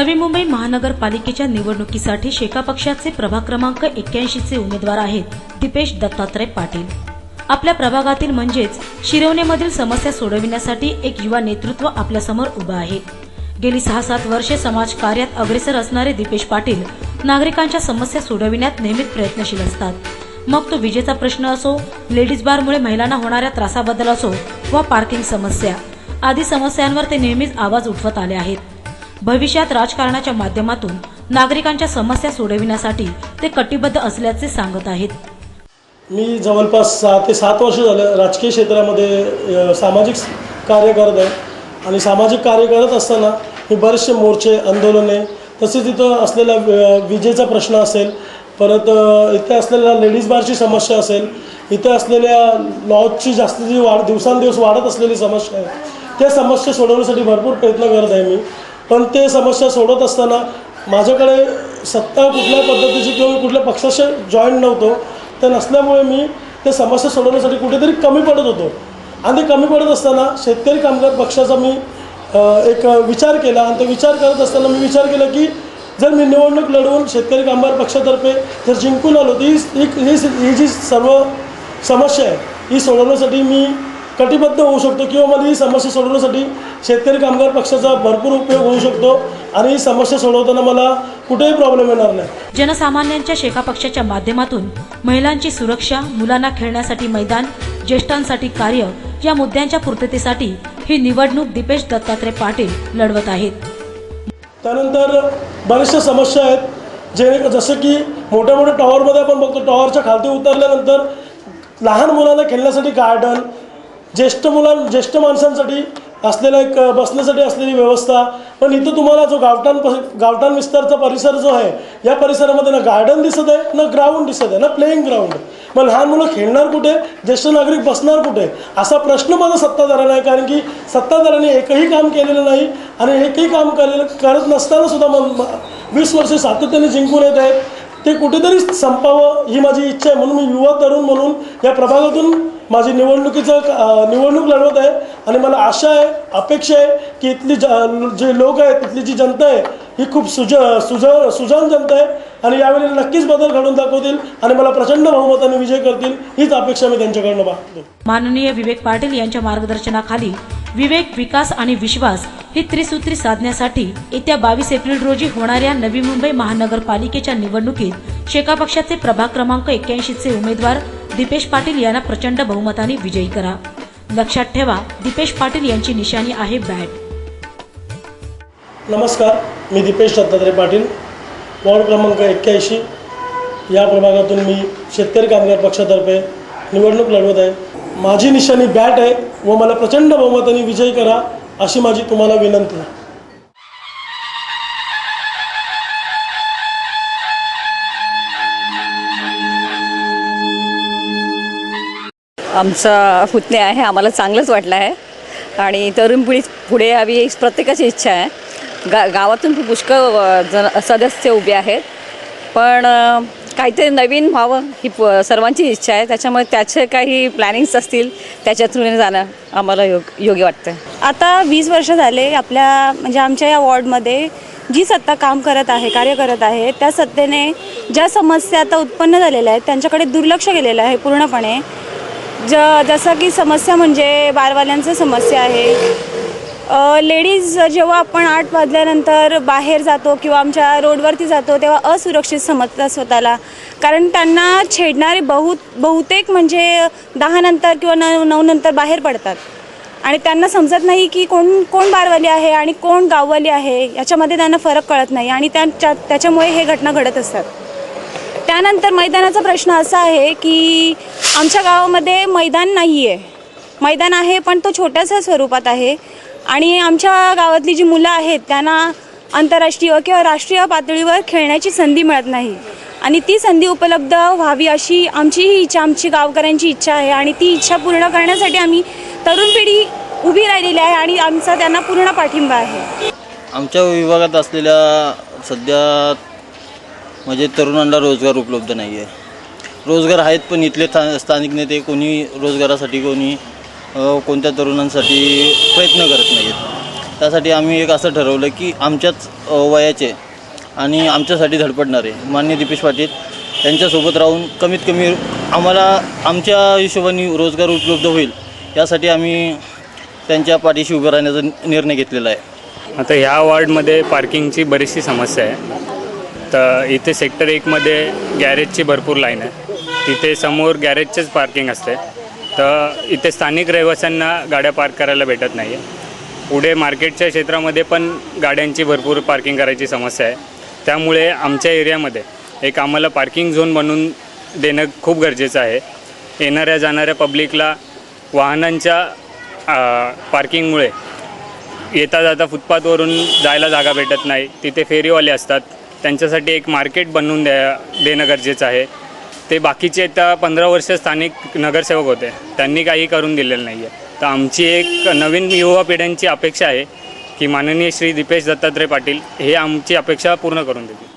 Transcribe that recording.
नवी मुंबई महानगरपालिकेच्या निवडणुकीसाठी शेका पक्षाचे प्रभाग क्रमांक एक्क्याऐंशीचे उमेदवार आहेत दीपेश दत्तात्रय पाटील. आपल्या प्रभागातील म्हणजेच शिरवणेमधील समस्या सोडविण्यासाठी एक युवा नेतृत्व आपल्यासमोर उभं आहे. गेली सहा सात वर्षे समाजकार्यात अग्रेसर असणारे दीपेश पाटील नागरिकांच्या समस्या सोडविण्यात नेहमीच प्रयत्नशील असतात. मग तो विजेचा प्रश्न असो लेडीज बारमुळे महिलांना होणाऱ्या त्रासाबद्दल असो वा पार्किंग समस्या आदी समस्यांवर ते नेहमीच आवाज उठवत आले आहेत. भविष्यात राजकारणाच्या माध्यमातून नागरिकांच्या समस्या सोडविण्यासाठी ते कटिबद्ध असल्याचे सांगत आहेत. मी जवळपास सहा ते सात वर्ष झालं राजकीय क्षेत्रामध्ये सामाजिक कार्य करत आहे. आणि सामाजिक कार्य करत असताना मी बरेचसे मोर्चे आंदोलने तसेच इथं असलेला विजेचा प्रश्न असेल परत इथे असलेल्या लेडीज बारची समस्या असेल इथे असलेल्या लॉजची जास्तीची वाढ दिवसांदिवस वाढत असलेली समस्या आहे त्या समस्या सोडवण्यासाठी भरपूर प्रयत्न करत आहे मी. पण ते समस्या सोडत असताना माझ्याकडे सत्ता कुठल्या पद्धतीची किंवा कुठल्या पक्षाशी जॉईन नव्हतो ते नसल्यामुळे मी ते समस्या सोडवण्यासाठी कुठेतरी कमी पडत होतो. आणि ते कमी पडत असताना शेतकरी कामगार पक्षाचा मी एक विचार केला. आणि तो विचार करत असताना मी विचार केला की जर मी निवडणूक लढवून शेतकरी कामगार पक्षातर्फे जर जिंकून आलो तर ही- ही जी सर्व समस्या आहे ही सोडवण्यासाठी मी कटिबद्ध होऊ शकतो किंवा मला ही समस्या सोडवण्यासाठी शेतकरी कामगार पक्षाचा भरपूर उपयोग होऊ शकतो आणि ही समस्या सोडवताना मला कुठेही प्रॉब्लेम येणार नाही. जनसामान्यांच्या शेका पक्षाच्या माध्यमातून महिलांची सुरक्षा मुलांना खेळण्यासाठी मैदान ज्येष्ठांसाठी कार्य या मुद्द्यांच्या पूर्ततेसाठी ही निवडणूक दीपेश दत्तात्रय पाटील लढवत आहेत. त्यानंतर बऱ्याचशा समस्या आहेत. जे जसं की मोठ्या मोठ्या टॉवरमध्ये आपण बघतो टॉवरच्या खालती उतरल्यानंतर लहान मुलांना खेळण्यासाठी गार्डन ज्येष्ठ मुलां ज्येष्ठ माणसांसाठी असलेला एक बसण्यासाठी असलेली व्यवस्था. पण इथं तुम्हाला जो गावठाण प- गावठाण विस्तारचा परिसर जो आहे या परिसरामध्ये ना गार्डन दिसत आहे ना ग्राउंड दिसत आहे ना प्लेईंग ग्राउंड मग लहान मुलं खेळणार कुठे? ज्येष्ठ नागरिक बसणार कुठे? असा प्रश्न माझा सत्ताधाऱ्यांना आहे कारण की सत्ताधाऱ्यांनी एकही काम केलेलं नाही आणि एकही काम केलेलं करत नसताना सुद्धा मग वीस वर्षे सातत्याने जिंकून येत आहेत. ते कुठेतरी संपावं ही माझी इच्छा आहे. म्हणून मी युवा तरुण म्हणून या प्रभागातून माझी निवडणुकीचं निवडणूक लढवत आहे आणि मला आशा आहे अपेक्षा आहे की इथली ज जे लोक आहेत तिथली जी जनता आहे ही खूप सुज सुज सुजान जनता आहे आणि यावेळी नक्कीच बदल घडून दाखवतील आणि मला प्रचंड बहुमताने विजय करतील हीच अपेक्षा मी त्यांच्याकडनं बघतो माननीय विवेक पाटील यांच्या मार्गदर्शनाखाली विवेक विकास आणि विश्वास ही त्रिसूत्री साधण्यासाठी येत्या बावीस एप्रिल रोजी होणाऱ्या नवी मुंबई महानगरपालिकेच्या निवडणुकीत शेका पक्षाचे प्रभाग क्रमांक एक्क्याऐंशीचे उमेदवार दीपेश पाटील यांना प्रचंड बहुमताने विजयी करा. लक्षात ठेवा दीपेश पाटील यांची निशाणी आहे बॅट. नमस्कार मी दीपेश दत्तात्रय पाटील. वॉर्ड क्रमांक एक्क्याऐंशी. या प्रभागातून मी शेतकरी कामगार पक्षातर्फे निवडणूक लढवत आहे. माझी निशाणी बॅट आहे व मला प्रचंड बहुमताने विजयी करा. अशी माझी तुम्हाला विनंती आहे. आमचा पुतणे आहे आम्हाला चांगलंच वाटलं आहे. आणि तरुण पिढी पुढे यावी ही प्रत्येकाची इच्छा आहे. गा गावातून पुष्कळ जन सदस्य उभे आहेत. पण काहीतरी नवीन व्हावं ही प- सर्वांची इच्छा आहे. त्याच्यामुळे त्याचे काही प्लॅनिंग्स असतील त्याच्या थ्रूने जाणं आम्हाला योग योग्य वाटतं आता वीस वर्ष झाले आपल्या म्हणजे आमच्या या वॉर्डमध्ये जी सत्ता काम करत आहे कार्य करत आहे त्या सत्तेने ज्या समस्या आता उत्पन्न झालेल्या आहेत त्यांच्याकडे दुर्लक्ष केलेलं आहे पूर्णपणे. ज जसं की समस्या म्हणजे बारवाल्यांचं समस्या आहे लेडीज जेव्हा आपण आठ वाजल्यानंतर बाहेर जातो किंवा आमच्या रोडवरती जातो तेव्हा असुरक्षित समजतात स्वतःला. कारण त्यांना छेडणारे बहु बहुतेक म्हणजे दहा नंतर किंवा नऊ नऊ नंतर बाहेर पडतात. आणि त्यांना समजत नाही की कोण कोण बारवाली आहे आणि कोण गाववाली आहे याच्यामध्ये त्यांना फरक कळत नाही आणि त्यांच्या त्याच्यामुळे हे घटना घडत असतात. त्यानंतर मैदानाचा प्रश्न असा आहे की आमच्या गावामध्ये मैदान नाही आहे मैदान आहे पण तो छोट्याशा स्वरूपात आहे. आणि आमच्या गावातली जी मुलं आहेत त्यांना आंतरराष्ट्रीय किंवा राष्ट्रीय पातळीवर खेळण्याची संधी मिळत नाही. आणि ती संधी उपलब्ध व्हावी अशी आमची ही इच्छा आमची गावकऱ्यांची इच्छा आहे आणि ती इच्छा पूर्ण करण्यासाठी आम्ही तरुण पिढी उभी राहिलेली आहे आणि आमचा त्यांना पूर्ण पाठिंबा आहे. आमच्या विभागात असलेल्या सध्या म्हणजे तरुणांना रोजगार उपलब्ध नाही आहे रोजगार आहेत पण इथले था स्थानिक नेते कोणी रोजगारासाठी कोणी कोणत्या तरुणांसाठी प्रयत्न करत नाहीत. त्यासाठी आम्ही एक असं ठरवलं की आमच्याच वयाचे आणि आमच्यासाठी धडपडणारे मान्य दीपेश पाटील त्यांच्यासोबत राहून कमीत कमी आम्हाला आमच्या हिशोबाने रोजगार उपलब्ध होईल यासाठी आम्ही त्यांच्या पाठीशी उभं राहण्याचा निर्णय घेतलेला आहे. आता ह्या वॉर्डमध्ये पार्किंगची बरीचशी समस्या आहे. तर इथे सेक्टर एकमध्ये गॅरेजची भरपूर लाईन आहे. तिथे समोर गॅरेजचेच पार्किंग असते. तर इथे स्थानिक रहिवाशांना गाड्या पार्क करायला भेटत नाही आहे पुढे मार्केटच्या क्षेत्रामध्ये पण गाड्यांची भरपूर पार्किंग करायची समस्या आहे. त्यामुळे आमच्या एरियामध्ये एक आम्हाला पार्किंग झोन बनवून देणं खूप गरजेचं आहे. येणाऱ्या जाणाऱ्या पब्लिकला वाहनांच्या पार्किंगमुळे येता जाता फुटपाथवरून जायला जागा भेटत नाही. तिथे फेरीवाले असतात. त्यांच्यासाठी एक मार्केट बनवून द्या देणं गरजेचं आहे. ते बाकीचे आता पंधरा वर्ष स्थानिक नगरसेवक होते. त्यांनी काही करून दिलेलं नाही आहे तर आमची एक नवीन युवा पिढ्यांची अपेक्षा आहे की माननीय श्री दीपेश दत्तात्रय पाटील हे आमची अपेक्षा पूर्ण करून देतील.